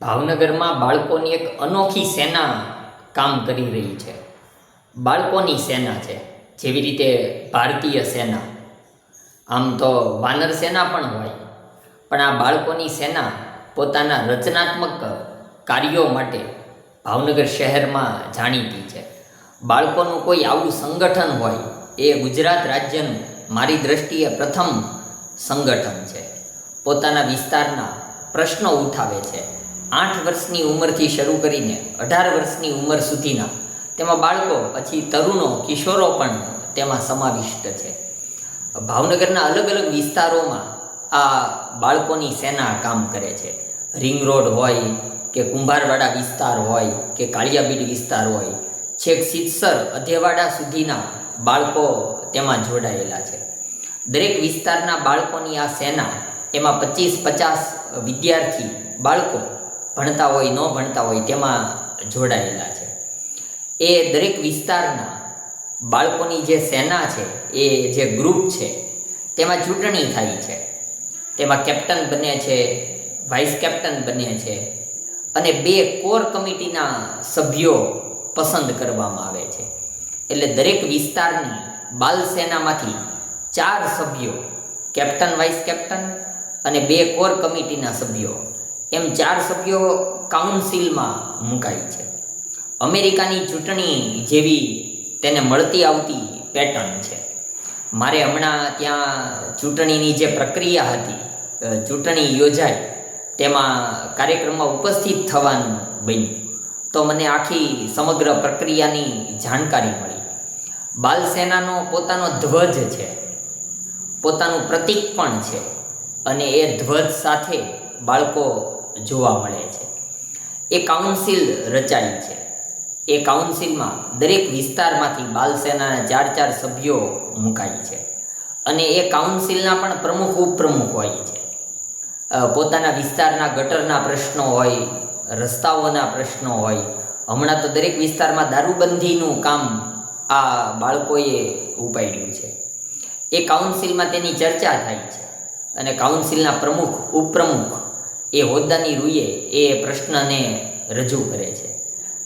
ભાવનગરમાં બાળકોની એક અનોખી સેના કામ કરી રહી છે. બાળકોની સેના છે, જેવી રીતે ભારતીય સેના. આમ તો વાનર સેના પણ હોય, પણ આ બાળકોની સેના પોતાના રચનાત્મક કાર્યો માટે ભાવનગર શહેરમાં જાણીતી છે. બાળકોનું કોઈ આવું સંગઠન હોય, એ ગુજરાત રાજ્યનું મારી દ્રષ્ટિએ પ્રથમ સંગઠન છે. પોતાના વિસ્તારના પ્રશ્નો ઉઠાવે છે. આઠ વર્ષની ઉંમરથી શરૂ કરીને અઢાર વર્ષની ઉંમર સુધીના તેમાં બાળકો, પછી તરુણો, કિશોરો પણ તેમાં સમાવિષ્ટ છે. ભાવનગરના અલગ અલગ વિસ્તારોમાં આ બાળકોની સેના કામ કરે છે. રિંગ રોડ હોય કે કુંભારવાડા વિસ્તાર હોય કે કાળિયાબીડ વિસ્તાર હોય, છેક સિત્સર અધેવાડા સુધીના બાળકો તેમાં જોડાયેલા છે. દરેક વિસ્તારના બાળકોની આ સેના એમાં પચીસ પચાસ વિદ્યાર્થી બાળકો ભણતા હોય, ન ભણતા હોય તેમાં જોડાયેલા છે. એ દરેક વિસ્તારના બાળકોની જે સેના છે, એ જે ગ્રુપ છે, તેમાં ચૂંટણી થાય છે. તેમાં કેપ્ટન બને છે વાઇસ કેપ્ટન બને છે અને બે કોર કમિટીના સભ્યો પસંદ કરવામાં આવે છે. એટલે દરેક વિસ્તારની બાલ સેનામાંથી ચાર સભ્યો કેપ્ટન વાઇસ કેપ્ટન અને બે કોર કમિટીના સભ્યો એમ ચાર સભ્યો કાઉન્સિલમાં મુકાય છે. અમેરિકાની ચૂંટણી જેવી તેને મળતી આવતી પેટર્ન છે. મારે હમણાં ત્યાં ચૂંટણીની જે પ્રક્રિયા હતી ચૂંટણી યોજાઈ તેમાં કાર્યક્રમમાં ઉપસ્થિત થવાનું બન્યું. તો મને આખી સમગ્ર પ્રક્રિયાની જાણકારી મળી. બાલસેનાનો પોતાનો ધ્વજ છે. પોતાનું પ્રતીક પણ છે. અને એ ધ્વજ સાથે બાળકો જોવા મળે છે. એ કાઉન્સિલ રચાઈ છે. એ કાઉન્સિલમાં દરેક વિસ્તારમાંથી બાલસેનાના ચાર ચાર સભ્યો મુકાય છે. અને એ કાઉન્સિલના પણ પ્રમુખ ઉપપ્રમુખ હોય છે. પોતાના વિસ્તારના ગટરના પ્રશ્નો હોય, રસ્તાઓના પ્રશ્નો હોય, હમણાં તો દરેક વિસ્તારમાં દારૂબંધીનું કામ આ બાળકોએ ઉપાડ્યું છે. એ કાઉન્સિલમાં તેની ચર્ચા થાય છે. અને કાઉન્સિલના પ્રમુખ ઉપપ્રમુખ એ હોદ્દાની રૂએ એ પ્રશ્નને રજૂ કરે છે.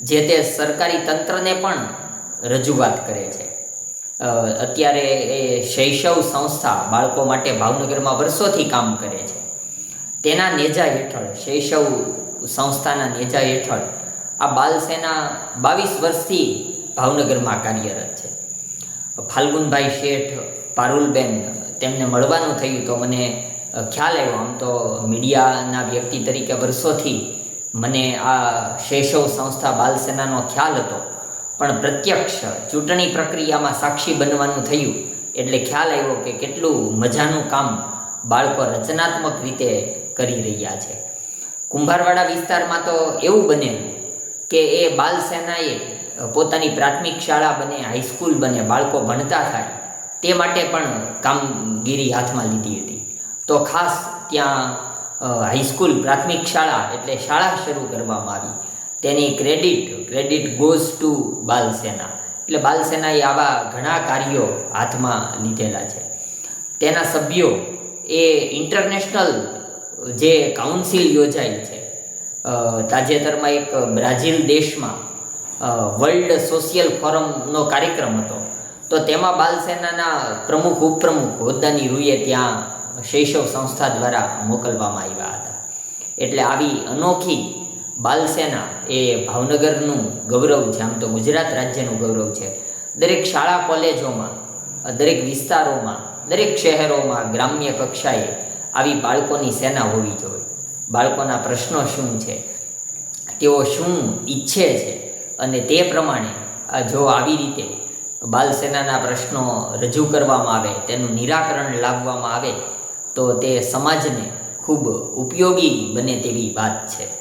જે તે સરકારી તંત્રને પણ રજૂઆત કરે છે. અત્યારે એ શૈશવ સંસ્થા બાળકો માટે ભાવનગરમાં વર્ષોથી કામ કરે છે. તેના નેજા હેઠળ, શૈશવ સંસ્થાના નેજા હેઠળ આ બાલસેના બાવીસ વર્ષથી ભાવનગરમાં કાર્યરત છે. ફાલ્ગુનભાઈ શેઠ, પારુલબેન તેમને મળવાનું થયું તો મને ખ્યાલ આવ્યો આમ તો મીડિયાના વ્યક્તિ તરીકે વર્ષોથી મને આ શૈશવ સંસ્થા બાલ સેનાનો ખ્યાલ હતો. પણ પ્રત્યક્ષ ચૂંટણી પ્રક્રિયામાં સાક્ષી બનવાનું થયું એટલે ખ્યાલ આવ્યો કે કેટલું મજાનું કામ બાળકો રચનાત્મક રીતે કરી રહ્યા છે. કુંભારવાડા વિસ્તારમાં તો એવું બનેલું કે એ બાલ સેનાએ પોતાની પ્રાથમિક શાળા બને હાઈસ્કૂલ બને, બાળકો ભણતા થાય તે માટે પણ કામગીરી હાથમાં લીધી હતી. તો ખાસ ત્યાં હાઈસ્કૂલ પ્રાથમિક શાળા એટલે શાળા શરૂ કરવામાં આવી. તેની credit credit goes to Balsena. એટલે બાલસેનાએ આવા ઘણા કાર્યો હાથમાં લીધેલા છે. તેના સભ્યો એ ઇન્ટરનેશનલ જે કાઉન્સિલ યોજાઈ છે તાજેતરમાં એક બ્રાઝિલ દેશમાં વર્લ્ડ સોશિયલ ફોરમનો કાર્યક્રમ હતો. તો તેમાં બાલસેનાના પ્રમુખ, ઉપપ્રમુખ હોદ્દાની રૂએ ત્યાં શૈશવ સંસ્થા દ્વારા મોકલવામાં આવ્યા હતા. એટલે આવી અનોખી બાલસેના એ ભાવનગરનું ગૌરવ છે. આમ તો ગુજરાત રાજ્યનું ગૌરવ છે. દરેક શાળા કોલેજોમાં, દરેક વિસ્તારોમાં, દરેક શહેરોમાં ગ્રામ્ય કક્ષાએ આવી બાળકોની સેના હોવી જોઈએ. બાળકોના પ્રશ્નો શું છે? તેઓ શું ઈચ્છે છે? અને તે પ્રમાણે જો આવી રીતે બાલસેનાના પ્રશ્નો રજૂ કરવામાં આવે, તેનું નિરાકરણ લાવવામાં આવે તો તે સમાજને ખૂબ ઉપયોગી બને તેવી વાત છે.